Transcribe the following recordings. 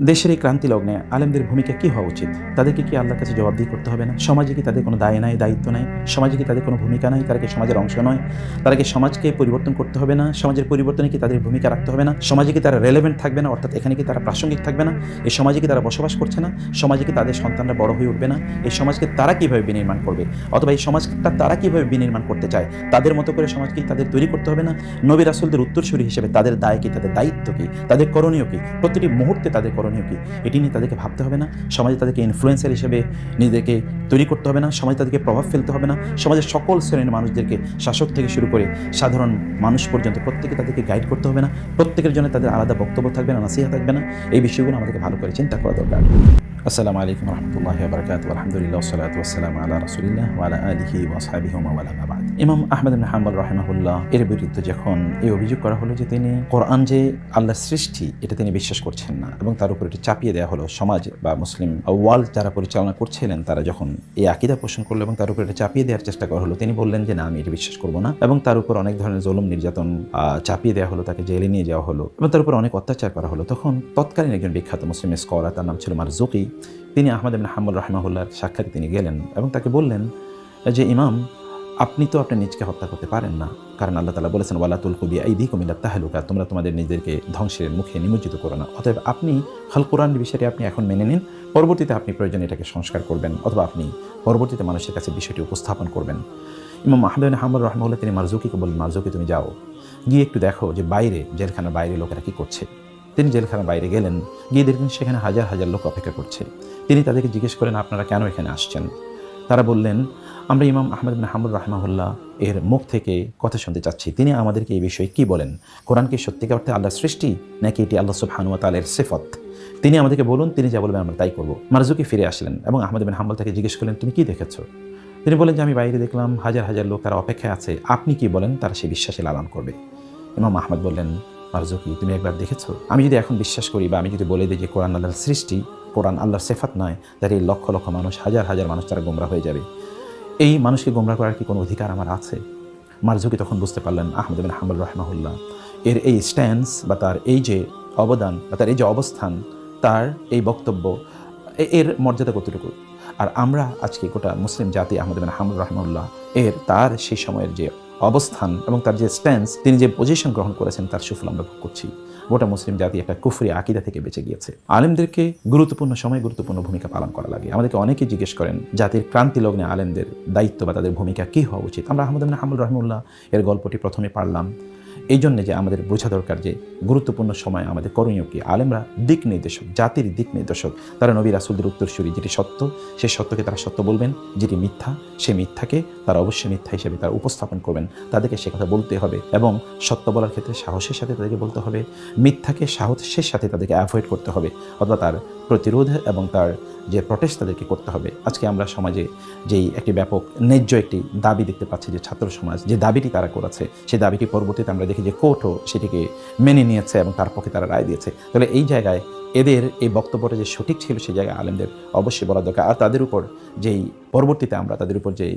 দেশের এই ক্রান্তি লগ্নে আলেমদের ভূমিকা কি হওয়া উচিত? তাদেরকে কি আল্লাহর কাছে জবাবদিহি করতে হবে না? সমাজে কি তাদের কোনো দায় নাই, দায়িত্ব নাই? সমাজে কি তাদের কোনো ভূমিকা নাই? তারা কি সমাজের অংশ নয়? তারা কি সমাজকে পরিবর্তন করতে হবে না? সমাজের পরিবর্তনে কি তাদের ভূমিকা রাখতে হবে না? সমাজে কি তারা রেলেভেন্ট থাকবে না? অর্থাৎ এখানে কি তারা প্রাসঙ্গিক থাকবে না? এই সমাজে কি তারা বসবাস করছে না? সমাজে কি তাদের সন্তানরা বড় হয়ে উঠবে না? এই সমাজকে তারা কীভাবে বিনির্মাণ করবে? অথবা এই সমাজটা তারা কীভাবে বিনির্মাণ করতে চায়? তাদের মতো করে সমাজ কি তাদের তৈরি করতে হবে না? নবী রাসুলদের উত্তরসূরি হিসেবে তাদের দায় কি? তাদের দায়িত্ব কি? তাদের করণীয় কি? প্রতিটি মুহূর্তে তাদের করণীয় কি? এটি নিয়ে তাদেরকে ভাবতে হবে না। সমাজে তাদেরকে ইনফ্লুয়েন্সার হিসেবে নিজেদেরকে তৈরি করতে হবে না। সমাজে তাদেরকে প্রভাব ফেলতে হবে না। সমাজের সকল শ্রেণির মানুষদেরকে শাসক থেকে শুরু করে সাধারণ মানুষ পর্যন্ত প্রত্যেকে তাদেরকে গাইড করতে হবে না। প্রত্যেকের জন্য তাদের আলাদা বক্তব্য থাকবে না, নাসিহা থাকবে না। এই বিষয়গুলো আমাদেরকে ভালো করে চিন্তা করা দরকার। আসসালামু আলাইকুম রহমতুল্লাহ বরকাত আলহামদুলিল্লাহ সালাত ওয়াসালাম আল্লাহ রসুলিল্লাহ ওয়ালা আলিহি ওয়াসাবিহি ওয়ালা বাদ ইমাম আহমদ হাম্বল রাহিমাহুল্লাহ এর বিরুদ্ধে যখন এই অভিযোগ করা হলো যে তিনি কোরআন যে আল্লাহর সৃষ্টি, এটা তিনি বিশ্বাস করছেন না এবং তার উপর এটি চাপিয়ে দেওয়া হলো, সমাজ বা মুসলিম ওয়ার্ল্ড যারা পরিচালনা করছিলেন, তারা যখন এই আকিদা পোষণ করল এবং তার উপর এটা চাপিয়ে দেওয়ার চেষ্টা করা হলো, তিনি বললেন যে, না, আমি এটা বিশ্বাস করব না। এবং তার উপর অনেক ধরনের জলম, নির্যাতন চাপিয়ে দেওয়া হলো, তাকে জেলে নিয়ে যাওয়া হলো এবং তার উপর অনেক অত্যাচার করা হলো। তখন তৎকালীন একজন বিখ্যাত মুসলিম স্কলার তার নাম ছিল মারজুকি তিনি আহমদ ইবনে হাম্বল রাহিমাহুল্লাহর সাক্ষাৎ তিনি গেলেন এবং তাকে বললেন, যে ইমাম, আপনি তো আপনি নিজকে হত্যা করতে পারেন না। কারণ আল্লাহ তালা বলেছেন, ওয়ালা তুল কবি এই দিক মিল্লা তাহলুকা তোমরা তোমাদের নিজেদেরকে ধ্বংসের মুখে নিমজ্জিত করো না। অতএব আপনি খাল কোরআন বিষয়টি আপনি এখন মেনে নিন, পরবর্তীতে আপনি প্রয়োজনে এটাকে সংস্কার করবেন, অথবা আপনি পরবর্তীতে মানুষের কাছে বিষয়টি উপস্থাপন করবেন। ইমাম মাহমুদ হামদ রহমুল্লাহ তিনি মারজুকিকে বললেন, মারজুকি, তুমি যাও। গিয়ে একটু দেখো যে বাইরে, জেলখানার বাইরে লোকেরা কী করছে? তিনি জেলখানার বাইরে গেলেন, গিয়ে দেখলেন সেখানে হাজার হাজার লোক অপেক্ষা করছে। তিনি তাদেরকে জিজ্ঞেস করেন আপনারা কেন এখানে আসছেন? তারা বললেন, আমরা ইমাম আহমদ বিন হামুর এর মুখ থেকে কথা শুনতে চাচ্ছি। তিনি আমাদেরকে এই বিষয়ে কি বলেন? কোরআন কি সত্যিকার অর্থে আল্লাহর সৃষ্টি, নাকি এটি আল্লাহ সুবহানুয়া তালের সেফত? তিনি আমাদেরকে বলুন, তিনি যা বলবেন আমরা তাই করব। মারজুকি ফিরে আসলেন এবং আহমদ বিন হাম্বল তাকে জিজ্ঞেস করলেন, তুমি কি দেখেছ? তিনি বলেন যে, আমি বাইরে দেখলাম হাজার হাজার লোক তারা অপেক্ষায় আছে। আপনি কি বলেন? তারা সে বিশ্বাসে লালন করবে। ইমাম আহমদ বললেন মারজুকি, তুমি একবার দেখেছ? আমি যদি এখন বিশ্বাস করি বা আমি যদি বলে দিই যে কোরআন আল্লাহর সৃষ্টি, কোরআন আল্লাহর সেফাত নয়, তাহলে এই লক্ষ লক্ষ মানুষ, হাজার হাজার মানুষ তারা গোমরা হয়ে যাবে। এই মানুষকে গোমরা করার কি কোনো অধিকার আমার আছে? মারজুকি তখন বুঝতে পারলেন আহমদ বিন হাম্বল রহমাহুল্লাহ। এর এই স্ট্যান্স বা তার এই যে অবদান বা তার এই যে অবস্থান, তার এই বক্তব্য এর মর্যাদা কতটুকু? আর আমরা আজকে গোটা মুসলিম জাতি আহমদ বিন হামুর রহমুল্লাহ এর তার সেই সময়ের যে অবস্থান এবং তার যে স্ট্যান্স তিনি যে পজিশন গ্রহণ করেছেন, তার সুফল আমরা ভোগ করছি। গোটা মুসলিম জাতি একটা কুফরি আকিদা থেকে বেঁচে গিয়েছে। আলেমদেরকে গুরুত্বপূর্ণ সময় গুরুত্বপূর্ণ ভূমিকা পালন করা লাগে। আমাদেরকে অনেকে জিজ্ঞেস করেন, জাতির ক্রান্তি লগ্নে আলেমদের দায়িত্ব বা তাদের ভূমিকা কী হওয়া উচিত? আমরা আহমদ হামুর রহমুল্লাহ এর গল্পটি প্রথমে পারলাম। এই জন্যে যে আমাদের বোঝা দরকার যে গুরুত্বপূর্ণ সময় আমাদের করণীয় কি? আলেমরা দিক নির্দেশক, জাতির দিক নির্দেশক। তারা নবী রাসুলদের উত্তরসূরি যেটি সত্য, সেই সত্যকে তারা সত্য বলবেন। যেটি মিথ্যা, সে মিথ্যাকে তারা অবশ্যই মিথ্যা হিসেবে তারা উপস্থাপন করবেন। তাদেরকে সে কথা বলতে হবে এবং সত্য বলার ক্ষেত্রে সাহসের সাথে তাদেরকে বলতে হবে। মিথ্যাকে সাহসের সাথে তাদেরকে অ্যাভয়েড করতে হবে। অথবা তার প্রতিরোধ এবং তার যে প্রটেস্ট তাদেরকে করতে হবে। আজকে আমরা সমাজে যেই একটি ব্যাপক ন্যায্য একটি দাবি দেখতে পাচ্ছি যে ছাত্র সমাজ, যে দাবিটি তারা করেছে, সেই দাবিটি পরবর্তীতে আমরা দেখি যে কোর্টও সেটিকে মেনে নিয়েছে এবং তার পক্ষে তারা রায় দিয়েছে। তাহলে এই জায়গায় এদের এই বক্তব্যটা যে সঠিক ছিল সেই জায়গায় আলেমদের অবশ্যই বলা দরকার। আর তাদের উপর যেই পরবর্তীতে আমরা তাদের উপর যেই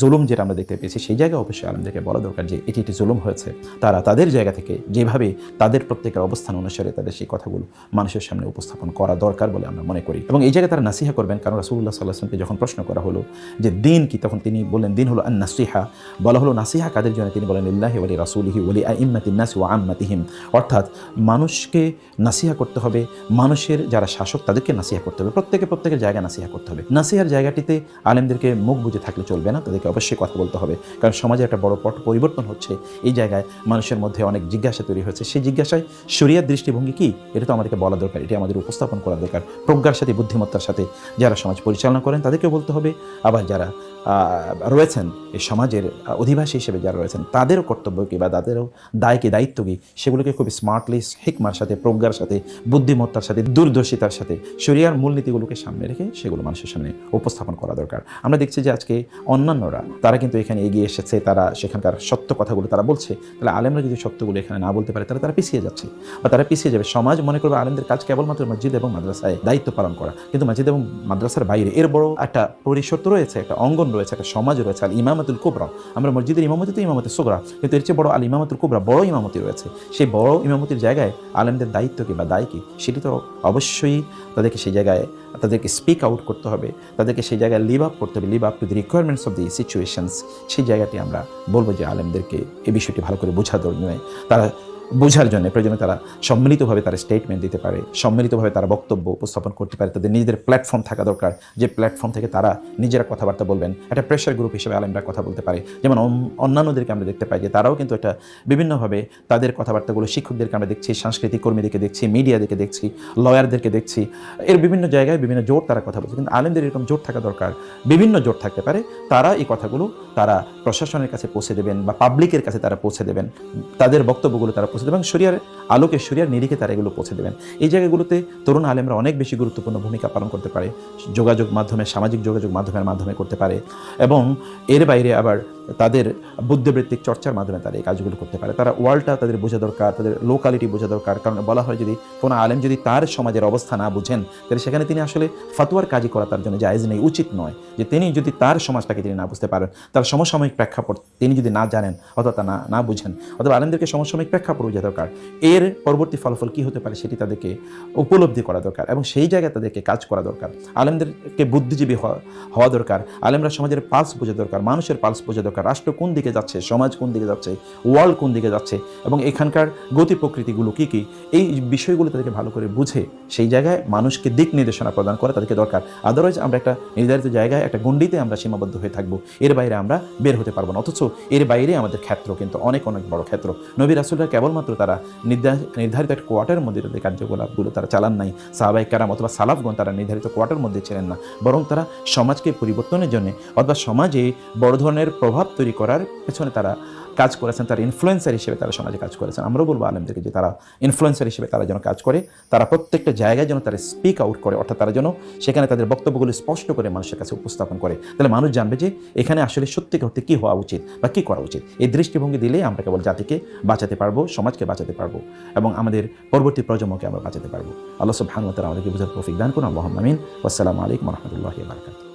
জুলুম যেটা আমরা দেখতে পেয়েছি, সেই জায়গায় অবশ্যই আলেমদেরকে বলা দরকার যে এটি একটি জুলুম হয়েছে। তারা তাদের জায়গা থেকে যেভাবে তাদের প্রত্যেকের অবস্থান অনুসারে তাদের সেই কথাগুলো মানুষের সামনে উপস্থাপন করা দরকার বলে আমরা মনে করি। এবং এই জায়গায় তারা নাসিহা করবেন, কারণ রাসুল্লাহ সাল্লাহামকে যখন প্রশ্ন করা হলো যে দিন কি, তখন তিনি বললেন, দিন হলো আন নাসিহা বলা হলো, নাসিহা কাদের জন্য? তিনি বলেন ইল্লাহি ওলি রাসুলিহি ওলি আইম্মাতিন নাসি ওয়া আম্মাতিহিম। অর্থাৎ মানুষকে নাসিহা করতে হবে মানুষের যারা শাসক, তাদেরকে নাসিহা করতে হবে। প্রত্যেকে প্রত্যেকের জায়গায় নাসিহা করতে হবে। নাসিহার জায়গাটিতে আলেমদেরকে মুখ বুঝে থাকলে চলবে না, তাদেরকে অবশ্যই কথা বলতে হবে। কারণ সমাজে একটা বড় পট পরিবর্তন হচ্ছে। এই জায়গায় মানুষের মধ্যে অনেক জিজ্ঞাসা তৈরি হয়েছে সেই জিজ্ঞাসায় শরিয়ার দৃষ্টিভঙ্গি কি? এটা তো আমাদেরকে বলা দরকার, এটা আমাদের উপস্থাপন করা দরকার। প্রজ্ঞার সাথে, বুদ্ধিমত্তার সাথে যারা সমাজ পরিচালনা করেন তাদেরকে বলতে হবে। আবার যারা রয়েছেন, এই সমাজের অধিবাসী হিসেবে যারা রয়েছেন, তাদেরও কর্তব্য কি বা তাদেরও দায় কি দায়িত্ব কি? সেগুলোকে খুব স্মার্টলি হিকমার সাথে, প্রজ্ঞার সাথে বুদ্ধিমত্তার সাথে, দূরদর্শিতার সাথে শরিয়ার মূলনীতিগুলোকে সামনে রেখে সেগুলো মানুষের সামনে উপস্থাপন করা করা দরকার। আমরা দেখছি যে আজকে অন্যান্যরা, তারা কিন্তু এখানে এগিয়ে এসেছে, তারা সেখানকার সত্য কথাগুলো তারা বলছে, তাহলে আলেমরা যদি সত্যগুলো এখানে না বলতে পারে, তাহলে তারা পিছিয়ে যাচ্ছে বা তারা পিছিয়ে যাবে। সমাজ মনে করবে আলেমদের কাজ কেবলমাত্র মসজিদ এবং মাদ্রাসায় দায়িত্ব পালন করা, কিন্তু মসজিদ এবং মাদ্রাসার বাইরে এর বড় একটা পরিসর রয়েছে, একটা অঙ্গন রয়েছে, একটা সমাজ রয়েছে, আল ইমামাতুল কোবরা। আমরা মসজিদের ইমামতি তো ইমামতি সোগরা কিন্তু এর চেয়ে বড় আল ইমামাতুল কোবরা বড় ইমামতি রয়েছে। সেই বড় ইমামতির জায়গায় আলেমদের দায়িত্ব কি বা দায় কি সেটি তো অবশ্যই তাদেরকে সেই জায়গায়, তাদেরকে স্পিক আউট করতে হবে, তাদেরকে সেই জায়গায় লিভ আপ করতে হবে live up to the requirements of the situations সেই জায়গাটি আমরা বলব যে আলেমদেরকে এই বিষয়টি ভালো করে বোঝা দরকার তারা বোঝার জন্য প্রয়োজনে তারা সম্মিলিতভাবে তারা স্টেটমেন্ট দিতে পারে, সম্মিলিতভাবে তারা বক্তব্য উপস্থাপন করতে পারে। তাদের নিজেদের প্ল্যাটফর্ম থাকা দরকার। যে প্ল্যাটফর্ম থেকে তারা নিজেরা কথাবার্তা বলবেন, একটা প্রেশার গ্রুপ হিসেবে আলেমরা কথা বলতে পারে। যেমন অন্যান্যদেরকে আমরা দেখতে পাই যে তারাও কিন্তু একটা বিভিন্নভাবে তাদের কথাবার্তাগুলো শিক্ষকদেরকে আমরা দেখছি, সাংস্কৃতিক কর্মীদেরকে দেখছি মিডিয়াদেরকে দেখছি, লয়ারদেরকে দেখছি। এর বিভিন্ন জায়গায় বিভিন্ন জোট তারা কথা বলছে। কিন্তু আলেমদের এরকম জোট থাকা দরকার, বিভিন্ন জোট থাকতে পারে। তারা এই কথাগুলো তারা প্রশাসনের কাছে পৌঁছে দেবেন বা পাবলিকের কাছে তারা পৌঁছে দেবেন। তাদের বক্তব্যগুলো তারা পৌঁছে দেবেন। শরিয়ার আলোকে শরিয়ার নিরিখে তারা এগুলো পৌঁছে দেবেন। এই জায়গাগুলোতে তরুণ আলেমরা অনেক বেশি গুরুত্বপূর্ণ ভূমিকা পালন করতে পারে। যোগাযোগ মাধ্যমে, সামাজিক যোগাযোগ মাধ্যমের মাধ্যমে করতে পারে। এবং এর বাইরে আবার তাদের বুদ্ধিবৃত্তিক চর্চার মাধ্যমে তারা এই কাজগুলো করতে পারে। তারা ওয়ার্ল্ডটা তাদের বোঝা দরকার, তাদের লোকালিটি বোঝা দরকার। কারণ বলা হয় যদি কোনো আলেম যদি তার সমাজের অবস্থা না বুঝেন, তাহলে সেখানে তিনি আসলে ফাতুয়ার কাজই করা তার জন্য জায়েজ নেই, উচিত নয়। যে তিনি যদি তার সমাজটাকে তিনি না বুঝতে পারেন, তার সমসাময়িক প্রেক্ষাপট তিনি যদি না জানেন, অথবা তা না না বুঝেন, অথবা আলেমদেরকে সমসাময়িক প্রেক্ষাপট বোঝা দরকার, এর পরবর্তী ফলাফল কী হতে পারে সেটি তাদেরকে উপলব্ধি করা দরকার এবং সেই জায়গায় তাদেরকে কাজ করা দরকার। আলেমদেরকে বুদ্ধিজীবী হওয়া দরকার, আলেমরা সমাজের পালস বোঝা দরকার, মানুষের পালস বোঝা দরকার রাষ্ট্র কোন দিকে যাচ্ছে, সমাজ কোন দিকে যাচ্ছে ওয়ার্ল্ড কোন দিকে যাচ্ছে এবং এখানকার গতি প্রকৃতিগুলো কী কী, এই বিষয়গুলো তাদেরকে ভালো করে বুঝে সেই জায়গায় মানুষকে দিক নির্দেশনা প্রদান করা তাদেরকে দরকার। আদারওয়াইজ আমরা একটা নির্ধারিত জায়গায়, একটা গণ্ডিতে আমরা সীমাবদ্ধ হয়ে থাকব। এর বাইরে আমরা বের হতে পারব না। অথচ এর বাইরে আমাদের ক্ষেত্র কিন্তু অনেক অনেক বড় ক্ষেত্র। নবী রাসুলরা কেবলমাত্র তারা নির্ধা- নির্ধারিত একটা কোয়ার্টারের মধ্যে তাদের কার্যকলাপগুলো তারা চালান নাই। সাহাবাই কারাম অথবা সালাফগণ তারা নির্ধারিত কোয়ার্টার মধ্যে ছিলেন না। বরং তারা সমাজকে পরিবর্তনের জন্য অথবা সমাজে বড় ধরনের প্রভাব তৈরি করার পেছনে তারা কাজ করেছেন, তারা ইনফ্লুয়েন্সার হিসেবে তারা সমাজে কাজ করেছেন। আমরাও বলব আলেমদেরকে যে তারা ইনফ্লুয়েন্সার হিসেবে তারা যেন কাজ করে, তারা প্রত্যেকটা জায়গায় যেন তারা স্পিক আউট করে, অর্থাৎ তারা যেন সেখানে তাদের বক্তব্যগুলো স্পষ্ট করে মানুষের কাছে উপস্থাপন করে। তাহলে মানুষ জানবে যে এখানে আসলে সত্যি করতে কী হওয়া উচিত বা কী করা উচিত। এই দৃষ্টিভঙ্গি দিলেই আমরা কেবল জাতিকে বাঁচাতে পারব, সমাজকে বাঁচাতে পারব এবং আমাদের পরবর্তী প্রজন্মকে আমরা বাঁচাতে পারব। আল্লাহ সব ভানুমতারা আমাদেরকে বুঝার তৌফিক দান করুন। আল্লাহ আমিন। আসসালামু আলাইকুম রহমতুল্লাহ বারকাত